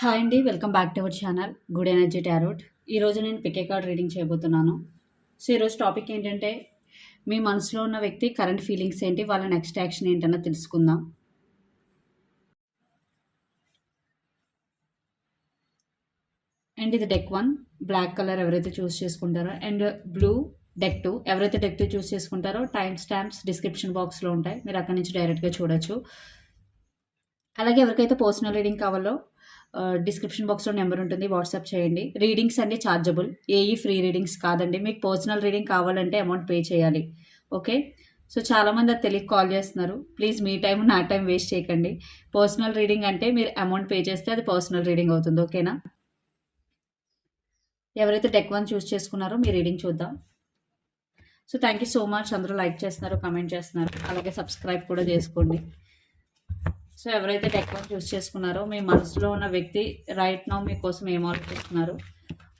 Hi అండి welcome back to our channel good energy tarot. ఈరోజు నేను పికే కార్డ్ రీడింగ్ చేయబోతున్నాను. సో ఈరోజు టాపిక్ ఏంటంటే మీ మనసులో ఉన్న వ్యక్తి కరెంట్ ఫీలింగ్స్ ఏంటి వాళ్ళ నెక్స్ట్ యాక్షన్ ఏంటన్నా తెలుసుకుందాం. అండ్ ఇది డెక్ వన్ బ్లాక్ కలర్ ఎవరైతే చూస్ చేసుకుంటారో అండ్ బ్లూ డెక్ టూ ఎవరైతే డెక్ టూ చూస్ చేసుకుంటారో టైం స్టాంప్స్ డిస్క్రిప్షన్ బాక్స్లో ఉంటాయి మీరు అక్కడి నుంచి డైరెక్ట్గా చూడొచ్చు. అలాగే ఎవరికైతే పర్సనల్ రీడింగ్ కావాలో డిస్క్రిప్షన్ బాక్స్లో నెంబర్ ఉంటుంది వాట్సాప్ చేయండి. రీడింగ్స్ అన్ని ఛార్జబుల్ ఏఈ ఫ్రీ రీడింగ్స్ కాదండి. మీకు పర్సనల్ రీడింగ్ కావాలంటే అమౌంట్ పే చేయాలి. ఓకే సో చాలామంది అది తెలియక కాల్ చేస్తున్నారు. ప్లీజ్ మీ టైం నా టైం వేస్ట్ చేయకండి. పర్సనల్ రీడింగ్ అంటే మీరు అమౌంట్ పే చేస్తే అది పర్సనల్ రీడింగ్ అవుతుంది. ఓకేనా ఎవరైతే టెక్ వన్ చూస్ చేసుకున్నారో మీ రీడింగ్ చూద్దాం. So thank you so much అందరూ లైక్ చేస్తున్నారు కమెంట్ చేస్తున్నారు. అలాగే సబ్స్క్రైబ్ కూడా చేసుకోండి. సో ఎవరైతే అకౌంట్ వన్ చూస్ చేసుకున్నారో మీ మనసులో ఉన్న వ్యక్తి రైట్ నౌ మీకోసం ఏం ఆలోచిస్తున్నారు?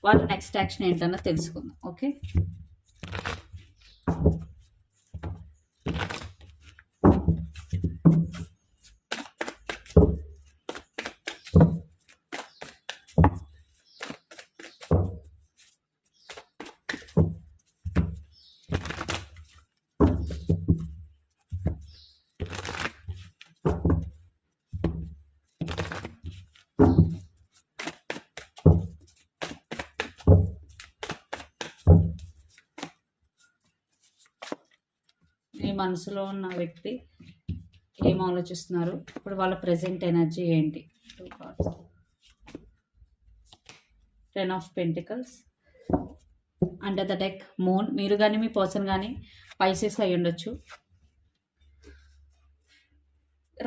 వాళ్ళ నెక్స్ట్ యాక్షన్ ఏంటన్నా తెలుసుకుందాం ఓకే మనసులో ఉన్న వ్యక్తి ఏం ఆలోచిస్తున్నారు? ఇప్పుడు వాళ్ళ ప్రజెంట్ ఎనర్జీ ఏంటి? Two cards ten of pentacles under the deck moon మీరు కానీ మీ పర్సన్ కానీ పైసెస్ అయి ఉండొచ్చు.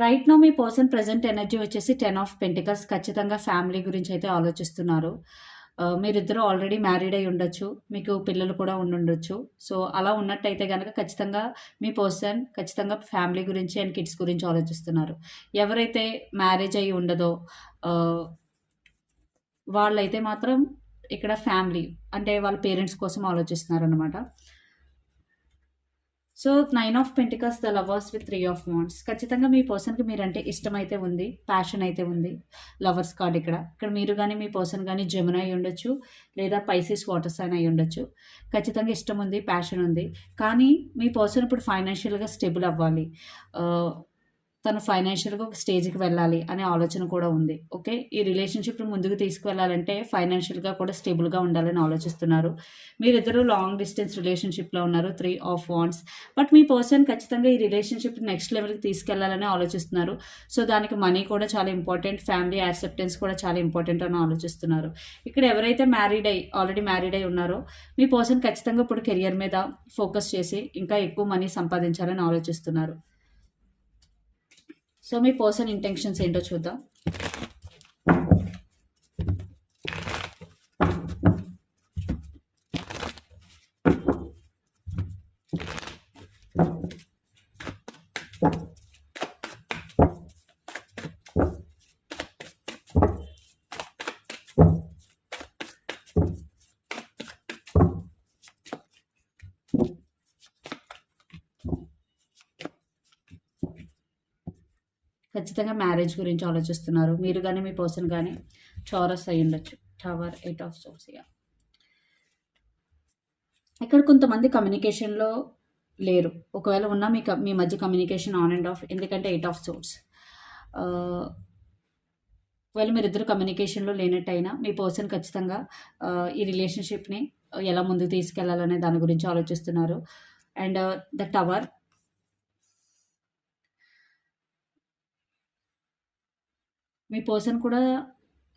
రైట్ నో మీ పర్సన్ ప్రజెంట్ ఎనర్జీ వచ్చేసి టెన్ ఆఫ్ పెంటికల్స్ ఖచ్చితంగా ఫ్యామిలీ గురించి అయితే ఆలోచిస్తున్నారు. మీరిద్దరూ ఆల్రెడీ మ్యారీడ్ అయి ఉండొచ్చు మీకు పిల్లలు కూడా ఉండుండొచ్చు సో అలా ఉన్నట్టయితే కనుక ఖచ్చితంగా మీ పర్సన్ ఖచ్చితంగా ఫ్యామిలీ గురించి అండ్ కిడ్స్ గురించి ఆలోచిస్తున్నారు. ఎవరైతే మ్యారేజ్ అయి ఉండదో వాళ్ళైతే మాత్రం ఇక్కడ ఫ్యామిలీ అంటే వాళ్ళ పేరెంట్స్ కోసం ఆలోచిస్తున్నారు అనమాట so nine of pentacles the lovers with three of wands ఖచ్చితంగా మీ పర్సన్కి మీరంటే ఇష్టం అయితే ఉంది ప్యాషన్ అయితే ఉంది లవర్స్ కార్డ్ ఇక్కడ. ఇక్కడ మీరు కానీ మీ పర్సన్ కానీ జమున అయి ఉండొచ్చు లేదా పైసెస్ వాటర్ సైన్ అయి ఉండొచ్చు. ఖచ్చితంగా ఇష్టం ఉంది ప్యాషన్ ఉంది. కానీ మీ పర్సన్ ఇప్పుడు ఫైనాన్షియల్గా స్టేబుల్ అవ్వాలి. తను ఫైనాన్షియల్గా ఒక స్టేజ్కి వెళ్ళాలి అనే ఆలోచన కూడా ఉంది. ఓకే ఈ రిలేషన్షిప్ని ముందుకు తీసుకువెళ్ళాలంటే ఫైనాన్షియల్గా కూడా స్టేబుల్గా ఉండాలని ఆలోచిస్తున్నారు. మీరిద్దరూ లాంగ్ డిస్టెన్స్ రిలేషన్షిప్లో ఉన్నారు త్రీ ఆఫ్ వాండ్స్ బట్ మీ పర్సన్ ఖచ్చితంగా ఈ రిలేషన్షిప్ నెక్స్ట్ లెవెల్కి తీసుకెళ్ళాలని ఆలోచిస్తున్నారు. సో దానికి మనీ కూడా చాలా ఇంపార్టెంట్ ఫ్యామిలీ యాక్సెప్టెన్స్ కూడా చాలా ఇంపార్టెంట్ అని ఆలోచిస్తున్నారు. ఇక్కడ ఎవరైతే మ్యారీడ్ అయి ఆల్రెడీ మ్యారీడ్ అయి ఉన్నారో మీ పర్సన్ ఖచ్చితంగా ఇప్పుడు కెరియర్ మీద ఫోకస్ చేసి ఇంకా ఎక్కువ మనీ సంపాదించాలని ఆలోచిస్తున్నారు. సో మీ పర్సన్ ఇంటెన్షన్స్ ఏంటో చూద్దాం. ఖచ్చితంగా మ్యారేజ్ గురించి ఆలోచిస్తున్నారు. మీరు కానీ మీ పర్సన్ కానీ చౌరస్ అయి ఉండొచ్చు. టవర్ ఎయిట్ ఆఫ్ సోర్స్ ఇక్కడ కొంతమంది కమ్యూనికేషన్లో లేరు. ఒకవేళ ఉన్నా మీ మీ మధ్య కమ్యూనికేషన్ ఆన్ అండ్ ఆఫ్ ఎందుకంటే ఎయిట్ ఆఫ్ సోర్స్ ఒకవేళ మీరిద్దరు కమ్యూనికేషన్లో లేనట్టయినా మీ పర్సన్ ఖచ్చితంగా ఈ రిలేషన్షిప్ని ఎలా ముందుకు తీసుకెళ్ళాలనే దాని గురించి ఆలోచిస్తున్నారు. అండ్ ద టవర్ మీ పర్సన్ కూడా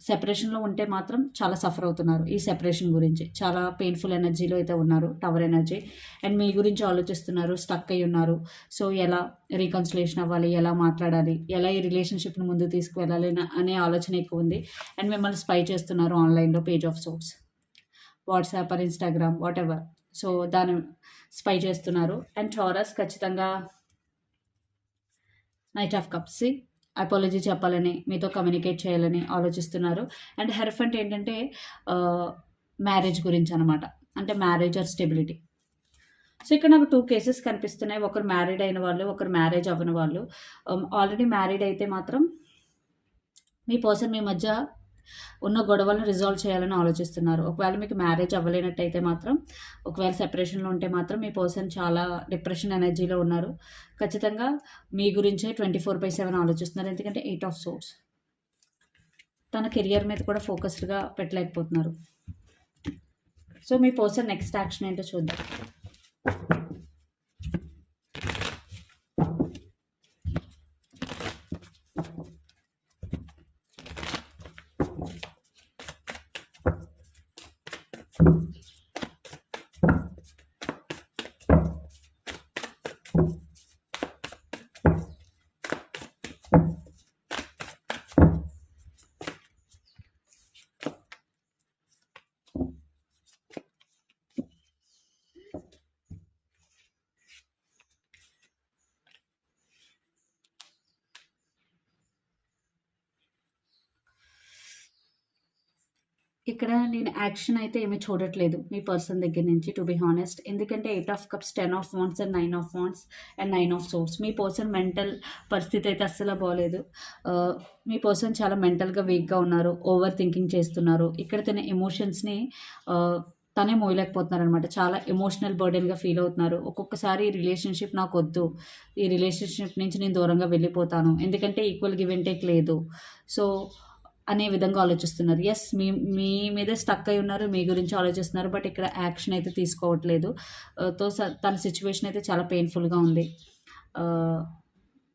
సెపరేషన్లో ఉంటే మాత్రం చాలా సఫర్ అవుతున్నారు ఈ సెపరేషన్ గురించి. చాలా పెయిన్ఫుల్ ఎనర్జీలో అయితే ఉన్నారు టవర్ ఎనర్జీ. అండ్ మీ గురించి ఆలోచిస్తున్నారు స్టక్ అయి ఉన్నారు. సో ఎలా రీకన్సిలేషన్ అవ్వాలి ఎలా మాట్లాడాలి ఎలా ఈ రిలేషన్షిప్ని ముందుకు తీసుకువెళ్ళాలి అనే- అనే ఆలోచన ఎక్కువ ఉంది. అండ్ మిమ్మల్ని స్పై చేస్తున్నారు ఆన్లైన్లో page of swords WhatsApp or Instagram whatever so దాని స్పై చేస్తున్నారు. అండ్ టారస్ ఖచ్చితంగా నైట్ ఆఫ్ కప్స్. అపాలజీ చెప్పాలని మీతో కమ్యూనికేట్ చేయాలని ఆలోచిస్తున్నారు. అండ్ హెర్ఫంట్ ఏంటంటే మ్యారేజ్ గురించి అనమాట అంటే మ్యారేజ్ ఆర్ స్టెబిలిటీ. సో ఇక్కడ నాకు టూ కేసెస్ కనిపిస్తున్నాయి. ఒకరు మ్యారీడ్ అయిన వాళ్ళు ఒకరు మ్యారేజ్ అవ్వని వాళ్ళు. ఆల్రెడీ మ్యారీడ్ అయితే మాత్రం మీ పర్సన్ మీ మధ్య ఉన్న గొడవలను రిజాల్వ్ చేయాలని ఆలోచిస్తున్నారు. ఒకవేళ మీకు మ్యారేజ్ అవ్వలేనట్టయితే మాత్రం ఒకవేళ సెపరేషన్లో ఉంటే మాత్రం మీ పర్సన్ చాలా డిప్రెషన్ ఎనర్జీలో ఉన్నారు. ఖచ్చితంగా మీ గురించే ట్వంటీ ఫోర్ బై సెవెన్ ఆలోచిస్తున్నారు. ఎందుకంటే ఎయిట్ ఆఫ్ సోర్స్ తన కెరియర్ మీద కూడా ఫోకస్డ్గా పెట్టలేకపోతున్నారు. సో మీ పర్సన్ నెక్స్ట్ యాక్షన్ ఏంటో చూద్దాం. ఇక్కడ నేను యాక్షన్ అయితే ఏమీ చూడట్లేదు మీ పర్సన్ దగ్గర నుంచి టు బి హానెస్ట్ ఎందుకంటే eight of cups ten of wands and nine of wands and nine of swords. Me person mental పరిస్థితి అయితే అస్సలు బాగోలేదు మీ పర్సన్ చాలా మెంటల్గా వీక్గా ఉన్నారు ఓవర్ థింకింగ్ చేస్తున్నారు. ఇక్కడ తన ఎమోషన్స్ని తనే మోయలేకపోతున్నారు అనమాట చాలా ఎమోషనల్ బర్డెన్గా ఫీల్ అవుతున్నారు. ఒక్కొక్కసారి ఈ రిలేషన్షిప్ నాకు వద్దు. ఈ రిలేషన్షిప్ నుంచి నేను దూరంగా వెళ్ళిపోతాను. ఎందుకంటే ఈక్వల్ గివ్ అండ్ టేక్ లేదు. సో అనే విధంగా ఆలోచిస్తున్నారు. ఎస్ మీ మీ మీద స్టక్ అయి ఉన్నారు మీ గురించి ఆలోచిస్తున్నారు బట్ ఇక్కడ యాక్షన్ అయితే తీసుకోవట్లేదు. Uh, తో తన సిచ్యువేషన్ అయితే చాలా పెయిన్ఫుల్గా ఉంది. Uh,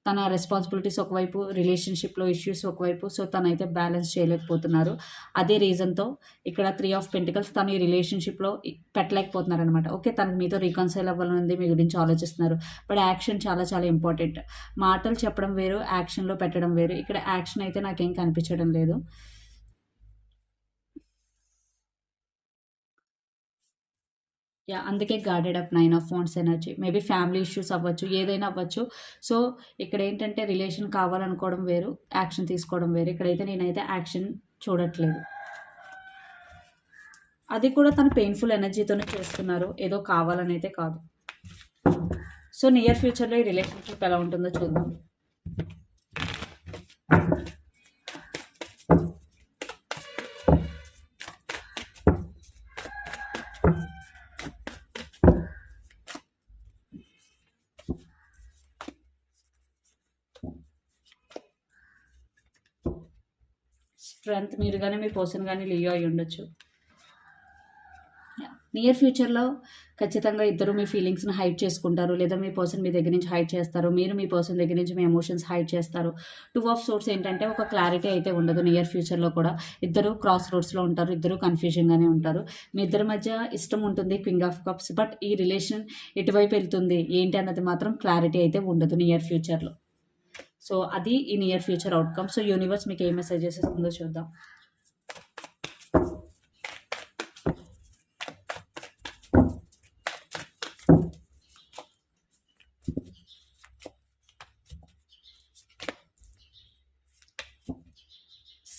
తన రెస్పాన్సిబిలిటీస్ ఒకవైపు రిలేషన్షిప్లో ఇష్యూస్ ఒకవైపు సో తనైతే బ్యాలెన్స్ చేయలేకపోతున్నారు. అదే రీజన్తో ఇక్కడ త్రీ ఆఫ్ పెంటికల్స్ తను ఈ రిలేషన్షిప్లో పెట్టలేకపోతున్నారు అనమాట ఓకే తనకు మీతో రీకన్సైల్ అవ్వాలని మీ గురించి ఆలోచిస్తున్నారు బట్ యాక్షన్ చాలా చాలా ఇంపార్టెంట్ మాటలు చెప్పడం వేరు యాక్షన్లో పెట్టడం వేరు. ఇక్కడ యాక్షన్ అయితే నాకేం కనిపించడం లేదు. యా అందుకే guarded up nine of phones energy maybe family issues అవ్వచ్చు ఏదైనా అవ్వచ్చు. సో ఇక్కడ ఏంటంటే రిలేషన్ కావాలనుకోవడం వేరు యాక్షన్ తీసుకోవడం వేరు. ఇక్కడైతే నేనైతే యాక్షన్ చూడట్లేదు. అది కూడా తను పెయిన్ఫుల్ ఎనర్జీతోనే చేస్తున్నారు. ఏదో కావాలని అయితే కాదు సో నియర్ ఫ్యూచర్లో ఈ రిలేషన్షిప్ ఎలా ఉంటుందో చూద్దాం. స్ట్రెంగ్త్ మీరు కానీ మీ పర్సన్ కానీ లియో అయి ఉండొచ్చు. నియర్ ఫ్యూచర్లో ఖచ్చితంగా ఇద్దరు మీ ఫీలింగ్స్ని హైడ్ చేసుకుంటారు. లేదా మీ పర్సన్ మీ దగ్గర నుంచి హైడ్ చేస్తారు. మీరు మీ పర్సన్ దగ్గర నుంచి మీ ఎమోషన్స్ హైడ్ చేస్తారు. టూ ఆఫ్ సోర్స్ ఏంటంటే ఒక క్లారిటీ అయితే ఉండదు నియర్ ఫ్యూచర్లో కూడా. ఇద్దరు క్రాస్ రోడ్స్లో ఉంటారు. ఇద్దరు కన్ఫ్యూజన్గానే ఉంటారు. మీ ఇద్దరి మధ్య ఇష్టం ఉంటుంది క్వింగ్ ఆఫ్ కప్స్. బట్ ఈ రిలేషన్ ఎటువైపు వెళ్తుంది ఏంటి అన్నది మాత్రం క్లారిటీ అయితే ఉండదు నియర్ ఫ్యూచర్లో సో అది ఈ near future outcome so universe మీకు ఏ మెసేజెస్ ఇస్తుందో చూద్దాం.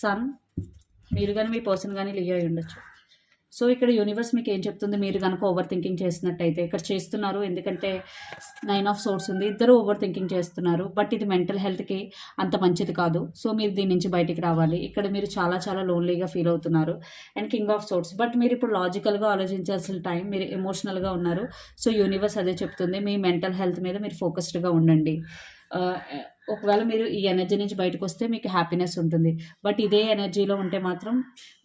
సన్ మీరు కానీ మీ పర్సన్ కానీ లియో అయి ఉండొచ్చు సో ఇక్కడ యూనివర్స్ మీకు ఏం చెప్తుంది? మీరు కనుక ఓవర్ థింకింగ్ చేస్తున్నట్టయితే ఇక్కడ చేస్తున్నారు. ఎందుకంటే నైన్ ఆఫ్ సోర్స్ ఉంది. ఇద్దరు ఓవర్ థింకింగ్ చేస్తున్నారు. బట్ ఇది మెంటల్ హెల్త్కి అంత మంచిది కాదు. సో మీరు దీని నుంచి బయటికి రావాలి. ఇక్కడ మీరు చాలా చాలా లోన్లీగా ఫీల్ అవుతున్నారు. And king of swords but మీరు ఇప్పుడు లాజికల్గా ఆలోచించాల్సిన టైం మీరు ఎమోషనల్గా ఉన్నారు. సో యూనివర్స్ అదే చెప్తుంది. మీ మెంటల్ హెల్త్ మీద మీరు ఫోకస్డ్గా ఉండండి. ఒకవేళ మీరు ఈ ఎనర్జీ నుంచి బయటకు వస్తే మీకు హ్యాపీనెస్ ఉంటుంది. బట్ ఇదే ఎనర్జీలో ఉంటే మాత్రం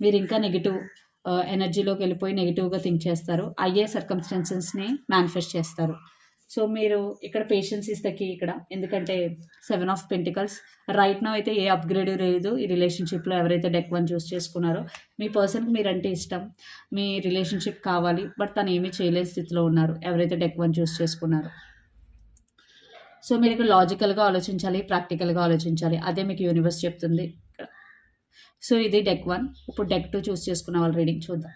మీరు ఇంకా నెగిటివ్ ఎనర్జీలోకి వెళ్ళిపోయి నెగిటివ్గా థింక్ చేస్తారు. అయ్యే సర్కమ్స్టెన్సెస్ని మేనిఫెస్ట్ చేస్తారు. సో మీరు ఇక్కడ పేషెన్స్ ఇస్ ఇక్కడ. ఎందుకంటే seven of pentacles right no అయితే ఏ అప్గ్రేడ్ లేదు. ఈ రిలేషన్షిప్లో ఎవరైతే డెక్ వన్ చూస్ చేసుకున్నారో మీ పర్సన్కి మీరంటే ఇష్టం. మీ రిలేషన్షిప్ కావాలి బట్ తను ఏమీ చేయలేని స్థితిలో ఉన్నారు. ఎవరైతే డెక్ వన్ చూస్ చేసుకున్నారో. సో మీరు ఇక్కడ లాజికల్గా ఆలోచించాలి ప్రాక్టికల్గా ఆలోచించాలి. అదే మీకు యూనివర్స్ చెప్తుంది. సో ఇది డెక్ వన్. ఇప్పుడు డెక్ టూ చూస్ చేసుకున్న వాళ్ళ రీడింగ్ చూద్దాం.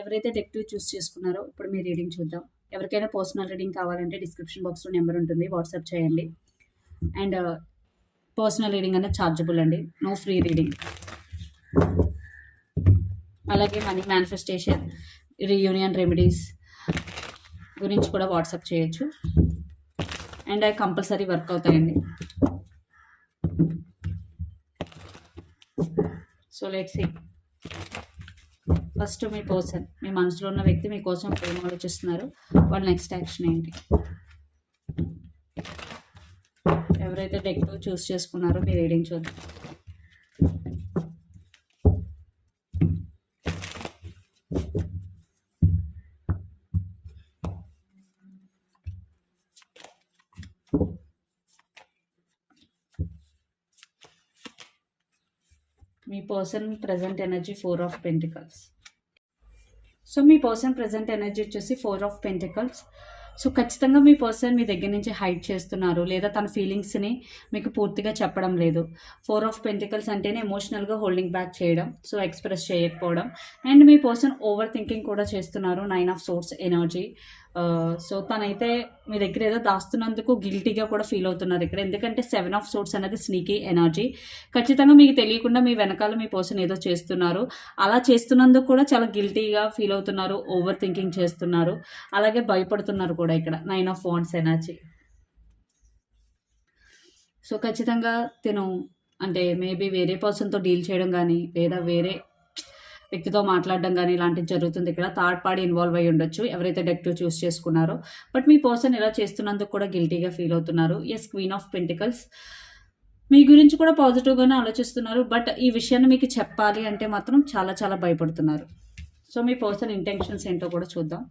ఎవరైతే డెక్ టూ చూస్ చేసుకున్నారో ఇప్పుడు మీ రీడింగ్ చూద్దాం. ఎవరికైనా పర్సనల్ రీడింగ్ కావాలంటే డిస్క్రిప్షన్ బాక్స్లో నెంబర్ ఉంటుంది. వాట్సాప్ చేయండి. అండ్ uh, పర్సనల్ రీడింగ్ అనేది ఛార్జబుల్ అండి. No free reading. అలాగే మనీ మేనిఫెస్టేషన్ రీయూనియన్ రెమెడీస్ గురించి కూడా వాట్సాప్ చేయొచ్చు. అండ్ అవి కంపల్సరీ వర్క్ అవుతాయండి. సో లెట్ సి ఫస్ట్ మీ పర్సన్ మీ మనసులో ఉన్న వ్యక్తి మీకోసం ప్రేమ ఆలోచిస్తున్నారు. వాళ్ళ నెక్స్ట్ యాక్షన్ ఏంటి? ఎవరైతే డెక్ చూస్ చేసుకున్నారో మీ రీడింగ్ చూద్దాం. Person present energy four of pentacles so me person present energy వచ్చేసి ఫోర్ ఆఫ్ పెంటికల్స్ సో ఖచ్చితంగా మీ పర్సన్ మీ దగ్గర నుంచి హైడ్ చేస్తున్నారు లేదా తన ఫీలింగ్స్ని మీకు పూర్తిగా చెప్పడం లేదు. ఫోర్ ఆఫ్ పెంటికల్స్ అంటేనే ఎమోషనల్గా హోల్డింగ్ బ్యాక్ చేయడం సో ఎక్స్ప్రెస్ చేయకపోవడం. అండ్ మీ పర్సన్ ఓవర్ థింకింగ్ కూడా చేస్తున్నారు nine of swords energy so తనైతే మీ దగ్గర ఏదో దాస్తున్నందుకు గిల్టీగా కూడా ఫీల్ అవుతున్నారు ఇక్కడ. ఎందుకంటే సెవెన్ ఆఫ్ సోర్స్ అనేది స్నీకీ ఎనర్జీ ఖచ్చితంగా మీకు తెలియకుండా మీ వెనకాల మీ పర్సన్ ఏదో చేస్తున్నారు. అలా చేస్తున్నందుకు కూడా చాలా గిల్టీగా ఫీల్ అవుతున్నారు ఓవర్ థింకింగ్ చేస్తున్నారు. అలాగే భయపడుతున్నారు కూడా ఇక్కడ. Nine of wands energy so ఖచ్చితంగా తిను. అంటే మేబీ వేరే పర్సన్తో డీల్ చేయడం కానీ లేదా వేరే వ్యక్తితో మాట్లాడడం కానీ ఇలాంటివి జరుగుతుంది. ఇక్కడ థర్డ్ పార్టీ ఇన్వాల్వ్ అయ్యి ఉండొచ్చు. ఎవరైతే డెక్టివ్ చూస్ చేసుకున్నారో. బట్ మీ పర్సన్ ఇలా చేస్తున్నందుకు కూడా గిల్టీగా ఫీల్ అవుతున్నారు. ఎస్ క్వీన్ ఆఫ్ పెంటికల్స్ మీ గురించి కూడా పాజిటివ్గానే ఆలోచిస్తున్నారు. బట్ ఈ విషయాన్ని మీకు చెప్పాలి అంటే మాత్రం చాలా చాలా భయపడుతున్నారు. సో మీ పర్సన్ ఇంటెన్షన్స్ ఏంటో కూడా చూద్దాం.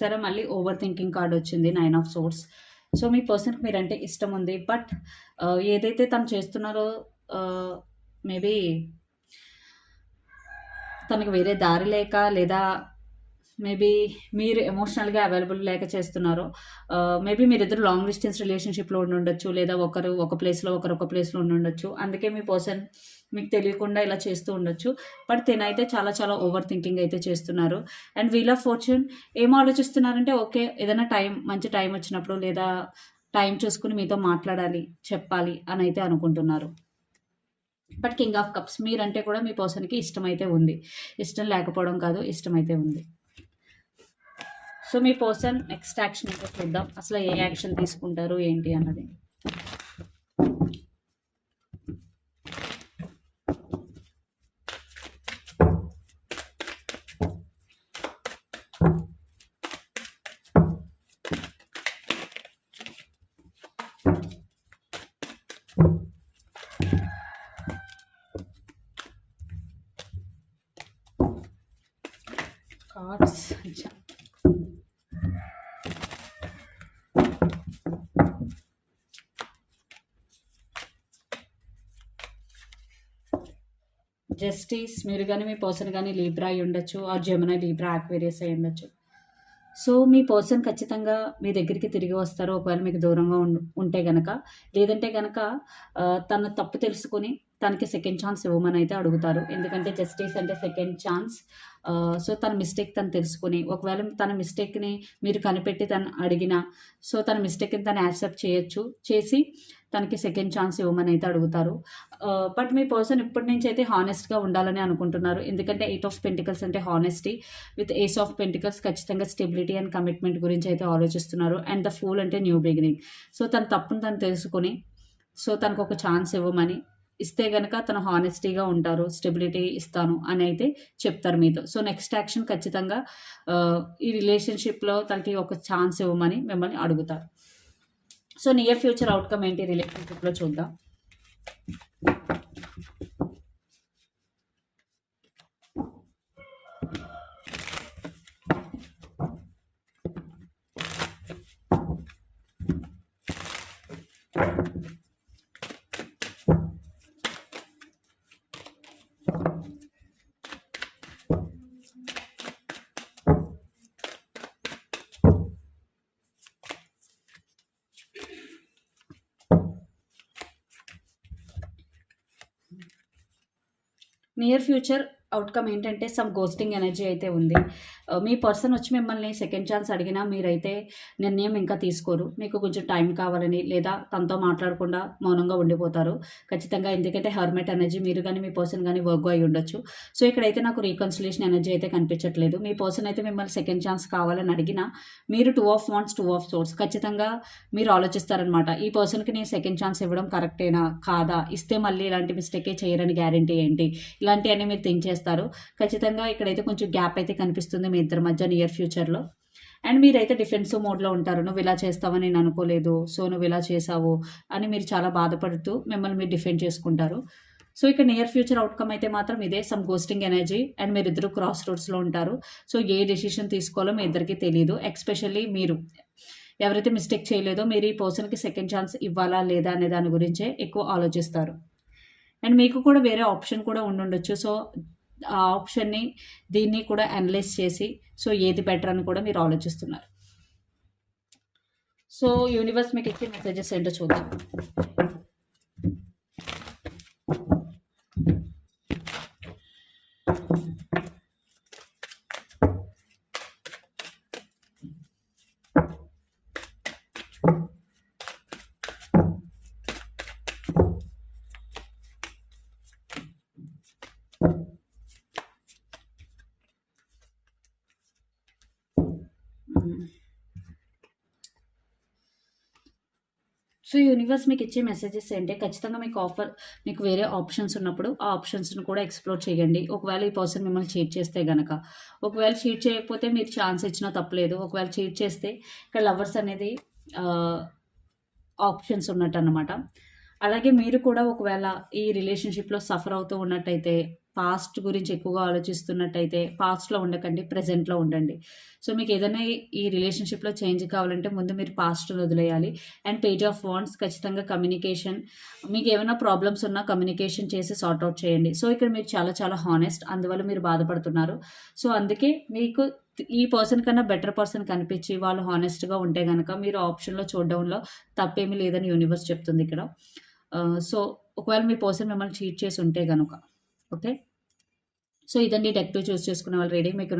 చూసారా? మళ్ళీ ఓవర్ థింకింగ్ కార్డ్ వచ్చింది నైన్ ఆఫ్ సోర్స్ సో మీ పర్సన్కి మీరంటే ఇష్టం ఉంది. బట్ ఏదైతే తను చేస్తున్నారో మేబీ తనకు వేరే దారి లేక లేదా మేబీ మీరు ఎమోషనల్గా అవైలబుల్ లేక చేస్తున్నారో మేబీ మీరిద్దరు లాంగ్ డిస్టెన్స్ రిలేషన్షిప్లో ఉండి ఉండొచ్చు లేదా ఒకరు ఒక ప్లేస్లో ఒకరు ఒక ప్లేస్లో ఉండి ఉండొచ్చు. అందుకే మీ పర్సన్ మీకు తెలియకుండా ఇలా చేస్తూ ఉండొచ్చు. బట్ తినైతే చాలా చాలా ఓవర్ థింకింగ్ అయితే చేస్తున్నారు. అండ్ వీల్ ఆఫ్ ఫార్చ్యూన్ ఏం ఆలోచిస్తున్నారంటే ఓకే ఏదైనా టైం మంచి టైం వచ్చినప్పుడు లేదా టైం చూసుకుని మీతో మాట్లాడాలి చెప్పాలి అని అయితే అనుకుంటున్నారు. బట్ కింగ్ ఆఫ్ కప్స్ మీరంటే కూడా మీ పర్సన్కి ఇష్టమైతే ఉంది. ఇష్టం లేకపోవడం కాదు ఇష్టమైతే ఉంది. సో మీ పర్సన్ నెక్స్ట్ యాక్షన్ అయితే చూద్దాం. అసలు ఏ యాక్షన్ తీసుకుంటారు ఏంటి అన్నది. కార్డ్స్ జస్టిస్ మీరు కానీ మీ పర్సన్ కానీ లీబ్రా అయి ఉండొచ్చు. ఆ జమున లీబ్రా ఆక్వేరియస్ అయి ఉండొచ్చు. సో మీ పర్సన్ ఖచ్చితంగా మీ దగ్గరికి తిరిగి వస్తారు. ఒకవేళ మీకు దూరంగా ఉం- ఉంటే గనక. లేదంటే గనక తను తన తప్పు తెలుసుకొని తనకి సెకండ్ ఛాన్స్ ఇవ్వమని అయితే అడుగుతారు. ఎందుకంటే జస్టిస్ అంటే సెకండ్ ఛాన్స్ సో తన మిస్టేక్ తను తెలుసుకొని ఒకవేళ తన మిస్టేక్ని మీరు కనిపెట్టి తను అడిగినా సో తన మిస్టేక్ని తను యాక్సెప్ట్ చేయొచ్చు. చేసి తనకి సెకండ్ ఛాన్స్ ఇవ్వమని అయితే అడుగుతారు. బట్ మీ పర్సన్ ఇప్పటి నుంచి అయితే హానెస్ట్గా ఉండాలని అనుకుంటున్నారు. ఎందుకంటే ఎయిట్ ఆఫ్ పెంటికల్స్ అంటే honesty with ace of pentacles ఖచ్చితంగా స్టెబిలిటీ అండ్ కమిట్మెంట్ గురించి అయితే ఆలోచిస్తున్నారు. అండ్ ద ఫూల్ అంటే న్యూ బిగినింగ్ సో తన తప్పును తను తెలుసుకొని సో తనకు ఒక ఛాన్స్ ఇవ్వమని ఇస్తే గనక తను హానెస్టీగా ఉంటారు స్టెబిలిటీ ఇస్తాను అని అయితే చెప్తారు మీతో. సో నెక్స్ట్ యాక్షన్ ఖచ్చితంగా ఈ రిలేషన్షిప్లో తనకి ఒక ఛాన్స్ ఇవ్వమని మిమ్మల్ని అడుగుతారు. సో నియర్ ఫ్యూచర్ అవుట్కమ్ ఏంటి రిలేషన్షిప్లో చూద్దాం. నియర్ ఫ్యూచర్ అవుట్కమ్ ఏంటంటే సమ్ గోస్టింగ్ ఎనర్జీ అయితే ఉంది. Uh, మీ పర్సన్ వచ్చి మిమ్మల్ని సెకండ్ ఛాన్స్ అడిగినా మీరైతే నిర్ణయం ఇంకా తీసుకోరు. మీకు కొంచెం టైం కావాలని లేదా తనతో మాట్లాడకుండా మౌనంగా ఉండిపోతారు. ఖచ్చితంగా ఎందుకంటే హర్మెట్ ఎనర్జీ మీరు కానీ మీ పర్సన్ కానీ వర్క్ అయి ఉండొచ్చు. సో ఇక్కడైతే నాకు రీకన్సిలేషన్ ఎనర్జీ అయితే కనిపించట్లేదు. మీ పర్సన్ అయితే మిమ్మల్ని సెకండ్ ఛాన్స్ కావాలని అడిగినా మీరు two of wands two of swords ఖచ్చితంగా మీరు ఆలోచిస్తారనమాట ఈ పర్సన్కి నేను సెకండ్ ఛాన్స్ ఇవ్వడం కరెక్టేనా కాదా? ఇస్తే మళ్ళీ ఇలాంటి మిస్టేకే చేయరని గ్యారంటీ ఏంటి? ఇలాంటివన్నీ మీరు థింక్ చేస్తారు. ఖచ్చితంగా ఇక్కడైతే కొంచెం గ్యాప్ అయితే కనిపిస్తుంది మీ ఇద్దరి మధ్య నియర్ ఫ్యూచర్లో అండ్ మీరైతే డిఫెన్సివ్ మోడ్లో ఉంటారు. నువ్వు ఇలా చేస్తావని నేను అనుకోలేదు. సో నువ్వు ఇలా చేసావు అని మీరు చాలా బాధపడుతూ మిమ్మల్ని మీరు డిఫెండ్ చేసుకుంటారు. సో ఇక్కడ నియర్ ఫ్యూచర్ అవుట్కమ్ అయితే మాత్రం ఇదే. సమ్ గోస్టింగ్ ఎనర్జీ అండ్ మీరు ఇద్దరు క్రాస్ రోడ్స్లో ఉంటారు. సో ఏ డెసిషన్ తీసుకోవాలో మీ ఇద్దరికి తెలియదు ఎక్స్పెషల్లీ మీరు. ఎవరైతే మిస్టేక్ చేయలేదో మీరు ఈ పర్సన్కి సెకండ్ ఛాన్స్ ఇవ్వాలా లేదా అనే దాని గురించే ఎక్కువ ఆలోచిస్తారు. అండ్ మీకు కూడా వేరే ఆప్షన్ కూడా ఉండుండొచ్చు. సో ఆ ఆప్షన్ని దీన్ని కూడా అనలైజ్ చేసి సో ఏది బెటర్ అని కూడా మీరు ఆలోచిస్తున్నారు. సో యూనివర్స్ మీకు ఇచ్చే మెసేజెస్ ఏంటో చూద్దాం. సో యూనివర్స్ మీకు ఇచ్చే మెసేజెస్ ఏంటి? ఖచ్చితంగా మీకు ఆఫర్ మీకు వేరే ఆప్షన్స్ ఉన్నప్పుడు ఆ ఆప్షన్స్ను కూడా ఎక్స్ప్లోర్ చేయండి. ఒకవేళ ఈ పర్సన్ మిమ్మల్ని చీట్ చేస్తే గనక. ఒకవేళ చీట్ చేయకపోతే మీరు ఛాన్స్ ఇచ్చినా తప్పలేదు. ఒకవేళ చీట్ చేస్తే ఇక్కడ లవర్స్ అనేది ఆప్షన్స్ ఉన్నట్టు అనమాట అలాగే మీరు కూడా ఒకవేళ ఈ రిలేషన్షిప్లో సఫర్ అవుతూ ఉన్నట్టయితే పాస్ట్ గురించి ఎక్కువగా ఆలోచిస్తున్నట్టయితే పాస్ట్లో ఉండకండి ప్రజెంట్లో ఉండండి. సో మీకు ఏదైనా ఈ- రిలేషన్షిప్లో చేంజ్ కావాలంటే ముందు మీరు పాస్ట్ని వదిలేయాలి. అండ్ పేజ్ ఆఫ్ వాండ్స్ ఖచ్చితంగా కమ్యూనికేషన్ మీకు ఏమైనా ప్రాబ్లమ్స్ ఉన్నా కమ్యూనికేషన్ చేసి సార్ట్ అవుట్ చేయండి. సో ఇక్కడ మీరు చాలా చాలా హానెస్ట్ అందువల్ల మీరు బాధపడుతున్నారు. సో అందుకే మీకు ఈ పర్సన్ కన్నా బెటర్ పర్సన్ కనిపించి వాళ్ళు హానెస్ట్గా ఉంటే కనుక మీరు ఆప్షన్లో చూడడంలో తప్పేమీ లేదని యూనివర్స్ చెప్తుంది ఇక్కడ. సో ఒకవేళ మీ పర్సన్ మిమ్మల్ని చీట్ చేసి ఉంటే కనుక ఓకే? సో ఇదండి డెక్ టూ చూస్ చేసుకునే వాళ్ళ రీడింగ్. మీకు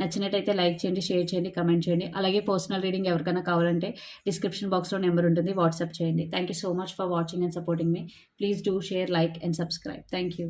నచ్చినట్టయితే లైక్ చేయండి షేర్ చేయండి కమెంట్ చేయండి. అలాగే పర్సనల్ రీడింగ్ ఎవరికైనా కావాలంటే డిస్క్రిప్షన్ బాక్స్లో నెంబర్ ఉంటుంది వాట్సాప్ చేయండి. Thank you so much for watching and supporting me. Please do share like and subscribe. Thank you